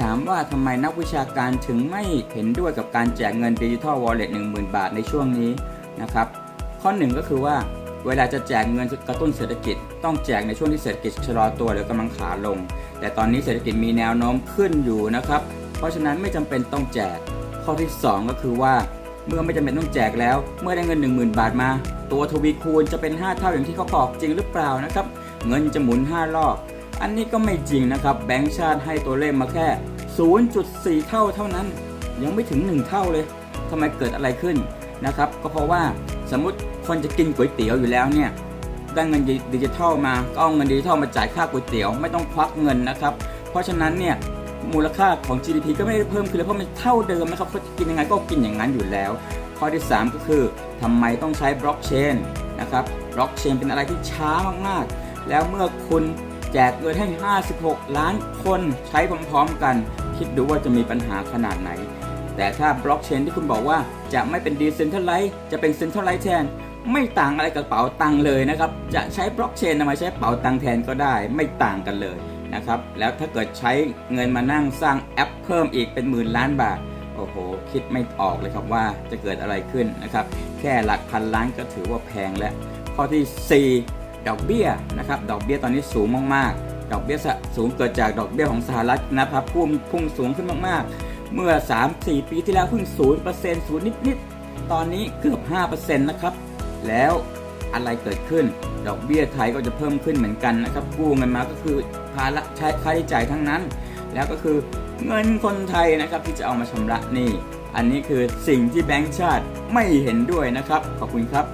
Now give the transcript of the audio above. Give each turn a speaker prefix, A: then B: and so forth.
A: ถามว่าทำไมนักวิชาการถึงไม่เห็นด้วยกับการแจกเงินดิจิทัลวอลเล็ต10,000บาทในช่วงนี้นะครับ ข้อหนึ่งก็คือว่าเวลาจะแจกเงินกระตุ้นเศรษฐกิจ ต้องแจกในช่วงที่เศรษฐกิจชะลอตัวหรือกำลังขาลง แต่ตอนนี้เศรษฐกิจมีแนวโน้มขึ้นอยู่นะครับ เพราะฉะนั้นไม่จำเป็นต้องแจก ข้อที่ 2 ก็คือว่า เมื่อไม่จำเป็นต้องแจกแล้ว เมื่อได้เงิน 10,000 บาทมา ตัวทวีคูณจะเป็น 5 เท่าอย่างที่เขาบอกจริงหรือเปล่านะครับ เงินจะหมุน 5 รอบ อันนี้ก็ไม่จริงนะครับ แบงก์ชาติให้ตัวเลขมาแค่ 0.4 เท่าเท่านั้น ยังไม่ถึง 1 เท่าเลยทำไมเกิดอะไรขึ้นนะครับ ก็เพราะว่าสมมติคนจะกินก๋วยเตี๋ยวอยู่แล้วเนี่ยได้เงินดิจิทัลมาก็เอาเงินดิจิทัลมาจ่ายค่าก๋วยเตี๋ยวไม่ต้องควักเงินนะครับ เพราะฉะนั้นเนี่ยมูลค่าของ GDP ก็ไม่ได้เพิ่มขึ้นเลยเพราะมันเท่าเดิมนะครับเขาจะกินยังไงก็กินอย่างนั้นอยู่แล้ว ข้อที่ 3 ก็คือทำไมต้องใช้บล็อกเชนนะครับบล็อกเชนเป็นอะไรที่ช้ามากๆ แล้วเมื่อคุณ แจกเงินให้ 56 ล้านคนใช้พร้อมๆกัน คิดดูว่าจะมีปัญหาขนาดไหน แต่ถ้าบล็อกเชนที่คุณบอกว่าจะไม่เป็นดีเซนเทลไลซ์จะเป็นเซนเทลไลซ์แทน ไม่ต่างอะไรกับเป๋าตังเลยนะครับ จะใช้บล็อกเชนมาใช้เป๋าตังแทนก็ได้ ไม่ต่างกันเลยนะครับ แล้วถ้าเกิดใช้เงินมานั่งสร้างแอปเพิ่มอีกเป็นหมื่นล้านบาทโอ้โห คิดไม่ออกเลยครับว่าจะเกิดอะไรขึ้นนะครับ แค่หลักพันล้านก็ถือว่าแพงแล้ว ข้อที่ 4 ดอกเบี้ยนะครับดอกเบี้ยตอนนี้สูงมากๆ ดอกเบี้ยสูงเกิดจากดอกเบี้ยของสหรัฐนะครับพุ่งพุ่งสูงขึ้นมากๆ เมื่อ 3-4 ปีที่แล้วเพิ่ง0%ศูนย์นิดๆ ตอนนี้เกือบ5%นะครับแล้วอะไรเกิดขึ้น ดอกเบี้ยไทยก็จะเพิ่มขึ้นเหมือนกันนะครับกู้เงินมาก็คือภาระใช้ค่าใช้จ่ายทั้งนั้น แล้วก็คือเงินคนไทยนะครับที่จะเอามาชำระหนี้อันนี้คือสิ่งที่แบงก์ชาติไม่เห็นด้วยนะครับ ขอบคุณครับ